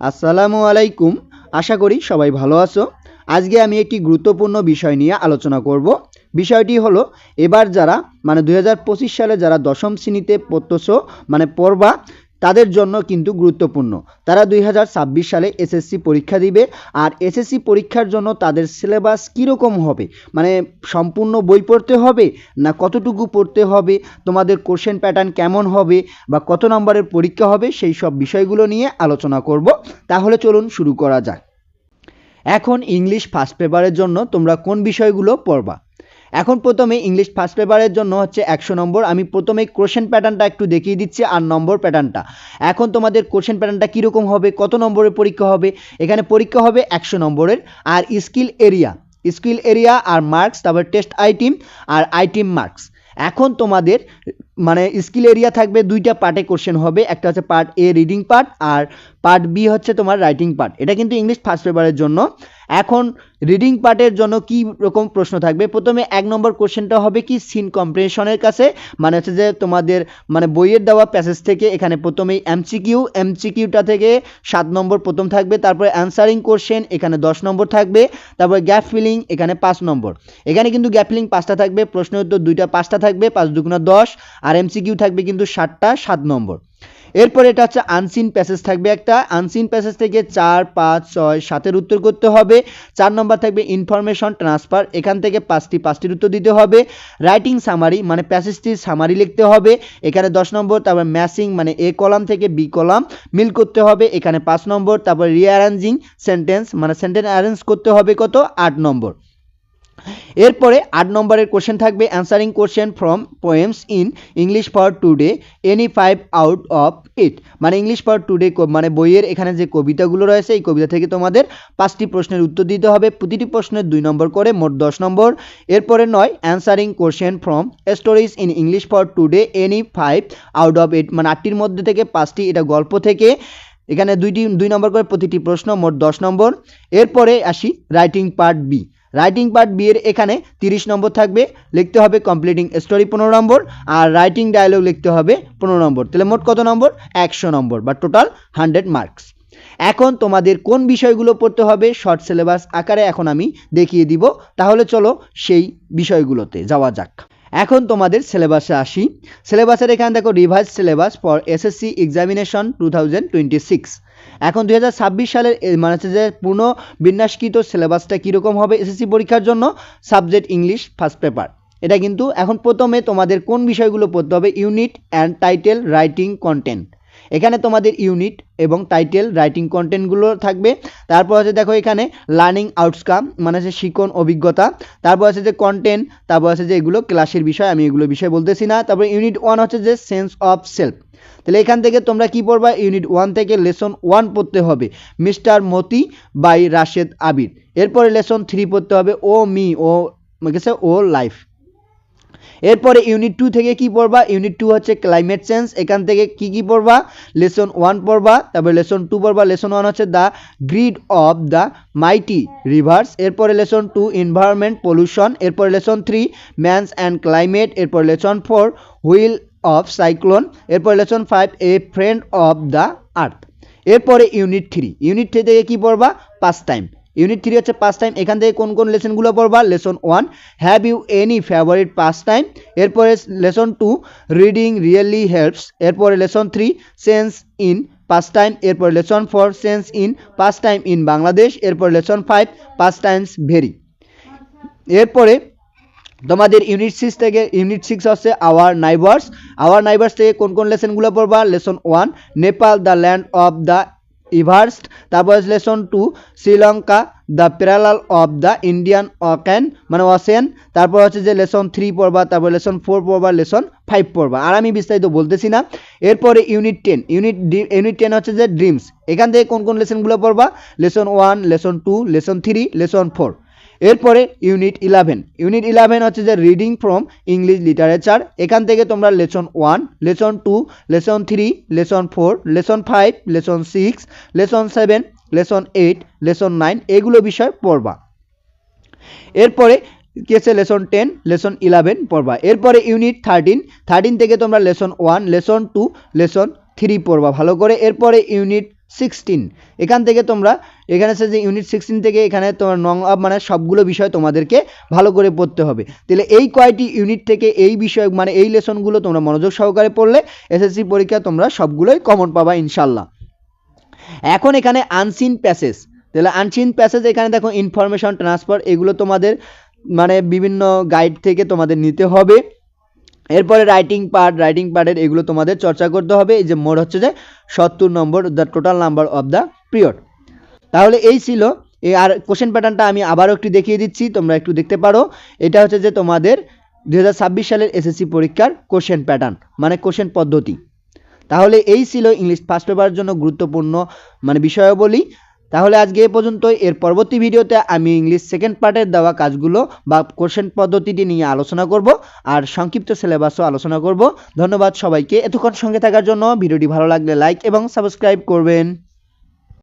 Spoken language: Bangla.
আসসালামু আলাইকুম। আশা করি সবাই ভালো আছো। আজকে আমি একটি গুরুত্বপূর্ণ বিষয় নিয়ে আলোচনা করব। বিষয়টি হলো, এবার যারা মানে দু হাজার পঁচিশ সালে যারা দশম শ্রেণীতে পড়তেছো মানে পড়বা তাদের জন্য কিন্তু গুরুত্বপূর্ণ। তারা দুই হাজার ছাব্বিশ সালে এসএসসি পরীক্ষা দিবে আর এসএসসি পরীক্ষার জন্য তাদের সিলেবাস কীরকম হবে? মানে সম্পূর্ণ বই পড়তে হবে না কতটুকু পড়তে হবে? তোমাদের কোশ্চেন প্যাটার্ন কেমন হবে? বা কত নম্বরের পরীক্ষা হবে? সেই সব বিষয়গুলো নিয়ে আলোচনা করব। তাহলে চলুন শুরু করা যাক। এখন ইংলিশ ফার্স্ট পেপারের জন্য তোমরা কোন বিষয়গুলো পড়বা? এখন প্রথমে ইংলিশ ফার্স্ট পেপারের জন্য হচ্ছে একশো নম্বর। আমি প্রথমে কোশ্চেন প্যাটার্নটা একটু দেখিয়ে দিচ্ছি আর নম্বর প্যাটার্নটা এখন তোমাদের কোশ্চেন প্যাটার্নটা কীরকম হবে, কত নম্বরের পরীক্ষা হবে? এখানে পরীক্ষা হবে একশো নম্বরের। আর স্কিল এরিয়া স্কিল এরিয়া আর মার্কস তারপর টেস্ট আইটিম আর আইটিম মার্কস এখন তোমাদের মানে স্কিল এরিয়া থাকবে দুইটা পার্টে কোশ্চেন হবে। একটা হচ্ছে পার্ট এ রিডিং পার্ট আর পার্ট বি হচ্ছে তোমার রাইটিং পার্ট এটা কিন্তু ইংলিশ ফার্স্ট পেপারের জন্য। এখন রিডিং পার্টের জন্য কি রকম প্রশ্ন থাকবে? প্রথমে এক নম্বর কোশ্চেনটা হবে কি? সিন কম্প্রিহেনশনের কাছে। মানে হচ্ছে যে তোমাদের মানে বইয়ের দেওয়া প্যাসেজ থেকে এখানে প্রথমেই এমসিকিউ এমসিকিউটা থেকে সাত নম্বর প্রথম থাকবে। তারপরে অ্যান্সারিং কোশ্চেন এখানে দশ নম্বর থাকবে। তারপরে গ্যাপ ফিলিং এখানে পাঁচ নম্বর। এখানে কিন্তু গ্যাপ ফিলিং পাঁচটা থাকবে। প্রশ্ন উত্তর দুইটা, পাঁচটা থাকবে। পাঁচ দুগুণা দশ। আর এমসিকিউ থাকবে কিন্তু ষাটটা সাত নম্বর। এরপর এটা হচ্ছে আনসিন প্যাসেজ থাকবে একটা। আনসিন প্যাসেজ থেকে চার, পাঁচ, ছয়, সাতের উত্তর করতে হবে। চার নম্বর থাকবে ইনফরমেশন ট্রান্সফার এখান থেকে পাঁচটি, পাঁচটির উত্তর দিতে হবে। রাইটিং সামারি মানে প্যাসেজটির সামারি লিখতে হবে। এখানে দশ নম্বর, তারপর ম্যাসিং মানে এ কলাম থেকে বি কলাম মিল করতে হবে। এখানে পাঁচ নম্বর, তারপর রিঅ্যারেঞ্জিং সেন্টেন্স মানে সেন্টেন্স অ্যারেঞ্জ করতে হবে কত? আট নম্বর। এরপরে আট নম্বরের কোশ্চেন থাকবে answering question from poems in English for today any five out of it মানে ইংলিশ ফর টুডে মানে বইয়ের এখানে যে কবিতাগুলো রয়েছে, এই কবিতা থেকে তোমাদের পাঁচটি প্রশ্নের উত্তর দিতে হবে। প্রতিটি প্রশ্নের দুই নম্বর করে, মোট দশ নম্বর। এরপরে নয় answering question from stories in English for today any five out of it মানে আটটির মধ্যে থেকে পাঁচটি, এটা গল্প থেকে। এখানে দুইটি, দুই নম্বর করে প্রতিটি প্রশ্ন, মোট দশ নম্বর। এরপরে আসি writing part B writing part বিয়ের এখানে তিরিশ নম্বর থাকবে, লিখতে হবে কমপ্লিটিং স্টোরি পনেরো নম্বর, আর রাইটিং ডায়লগ লিখতে হবে পনেরো নম্বর। তাহলে মোট কত নম্বর? একশো নম্বর, বা টোটাল হান্ড্রেড মার্কস এখন তোমাদের কোন বিষয়গুলো পড়তে হবে? শর্ট সিলেবাস আকারে এখন আমি দেখিয়ে দিব। তাহলে চলো সেই বিষয়গুলোতে যাওয়া যাক। এখন তোমাদের সিলেবাসে আসি। সিলেবাসের এখানে দেখো revise syllabus for SSC examination two thousand twenty six এখন দু হাজার ছাব্বিশ সালের মানে হচ্ছে যে পূর্ণ বিন্যাসকৃত সিলেবাসটা কীরকম হবে এসএসসি পরীক্ষার জন্য? সাবজেক্ট ইংলিশ ফার্স্ট পেপার এটা কিন্তু এখন প্রথমে তোমাদের কোন বিষয়গুলো পড়তে হবে? Unit and title writing content এখানে তোমাদের ইউনিট এবং টাইটেল রাইটিং কন্টেন্টগুলো থাকবে। তারপর হচ্ছে দেখো এখানে লার্নিং আউটকাম মানে হচ্ছে শিখন অভিজ্ঞতা। তারপর আছে যে কন্টেন্ট তারপর আছে যে এগুলো ক্লাসের বিষয়, আমি এগুলো বিষয় বলতেছি না। তারপর ইউনিট ওয়ান হচ্ছে যে সেন্স অফ সেলফ তাহলে এখান থেকে তোমরা কি পড়বা? ইউনিট ওয়ান থেকে লেসন ওয়ান পড়তে হবে। Mister Moti by Rashed Abir. এরপরে লেসন থ্রি পড়তে হবে, ও মি, ও, গেছে, ও লাইফ এরপরে ইউনিট টু থেকে কি পড়বা? ইউনিট টু হচ্ছে ক্লাইমেট চেঞ্জ এখান থেকে কি কি পড়বা? লেসন ওয়ান পড়বা, তারপরে লেসন টু পড়বা লেসন ওয়ান হচ্ছে the greed of the mighty rivers এরপরে লেসন টু এনভায়রনমেন্ট পলিউশন এরপরে lesson three man's and climate এরপর lesson four wheel of cyclone এরপর lesson five a friend of the earth এরপরে ইউনিট থ্রি ইউনিট থ্রি থেকে কি পড়বা? পাঁচ টাইম ইউনিট থ্রি হচ্ছে পাঁচ টাইম এখান থেকে কোন কোন লেসনগুলো পড়বা? Lesson one have you any favourite pastime এরপরে lesson two reading really helps এরপরে lesson three sense in pastime এরপর lesson four sense in pastime in Bangladesh এরপর lesson five pastimes vary. এরপরে তোমাদের ইউনিট সিক্স থেকে ইউনিট সিক্স হচ্ছে আওয়ার নাইবার্স আওয়ার নাইবার্স থেকে কোন কোন লেসনগুলো পড়বা? Lesson one Nepal the land of the Everest তারপর lesson two Sri Lanka the parallel of the Indian ocean মানে অসেন তারপর হচ্ছে যে লেসন থ্রি পড়বা, তারপর লেসন ফোর পড়বা লেসন ফাইভ পড়বা। আর আমি বিস্তারিত বলতেছি না। এরপরে unit ten unit unit ten হচ্ছে যে ড্রিমস এখান থেকে কোন কোন লেসনগুলো পড়বা? Lesson one lesson two lesson three lesson four এরপরে ইউনিট ইলেভেন ইউনিট ইলেভেন হচ্ছে যে রিডিং ফ্রম ইংলিশ লিটারেচার এখান থেকে তোমরা lesson one lesson two lesson three lesson four lesson five lesson six lesson seven lesson eight lesson nine এগুলো বিষয় পড়বা। এরপরে কেসে লেসন টেন লেসন ইলেভেন পড়বা। এরপরে ইউনিট থার্টিন থার্টিন থেকে তোমরা lesson one lesson two lesson three পড়বা। ভালো করে। এরপরে ইউনিট সিক্সটিন এখান থেকে তোমরা, এখানে আছে যে ইউনিট সিক্সটিন থেকে এখানে তোমার নং অফ মানে সবগুলো বিষয় তোমাদেরকে ভালো করে পড়তে হবে। তাহলে এই কয়টি ইউনিট থেকে এই বিষয় মানে এই লেসনগুলো তোমরা মনোযোগ সহকারে পড়লে এসএসসি পরীক্ষা তোমরা সবগুলোই কমন পাবা ইনশাল্লাহ এখন এখানে আনসিন প্যাসেজ তাহলে আনসিন প্যাসেজ এখানে দেখো ইনফরমেশন ট্রান্সফার এগুলো তোমাদের মানে বিভিন্ন গাইড থেকে তোমাদের নিতে হবে। এরপরে রাইটিং পার্ট রাইটিং পার্টের এগুলো তোমাদের চর্চা করতে হবে। এই যে মোট হচ্ছে যে সত্তর নম্বর the total number of the period তাহলে এই ছিল। এই আর কোশ্চেন প্যাটার্নটা আমি আবারও একটু দেখিয়ে দিচ্ছি, তোমরা একটু দেখতে পারো। এটা হচ্ছে যে তোমাদের দু হাজার ছাব্বিশ সালের এসএসসি পরীক্ষার কোশ্চেন প্যাটার্ন মানে কোশ্চেন পদ্ধতি। তাহলে এই ছিল ইংলিশ ফার্স্ট পেপারের জন্য গুরুত্বপূর্ণ মানে বিষয়াবলী। তাহলে আজকে এ পর্যন্ত এর পরবর্তী ভিডিওতে আমি ইংলিশ সেকেন্ড পার্টের দেওয়া কাজগুলো বা কোশ্চেন পদ্ধতিটি নিয়ে আলোচনা করব আর সংক্ষিপ্ত সিলেবাসও আলোচনা করব। ধন্যবাদ সবাইকে। এতক্ষণ সঙ্গে থাকার জন্য ভিডিওটি ভালো লাগলে লাইক এবং সাবস্ক্রাইব করবেন।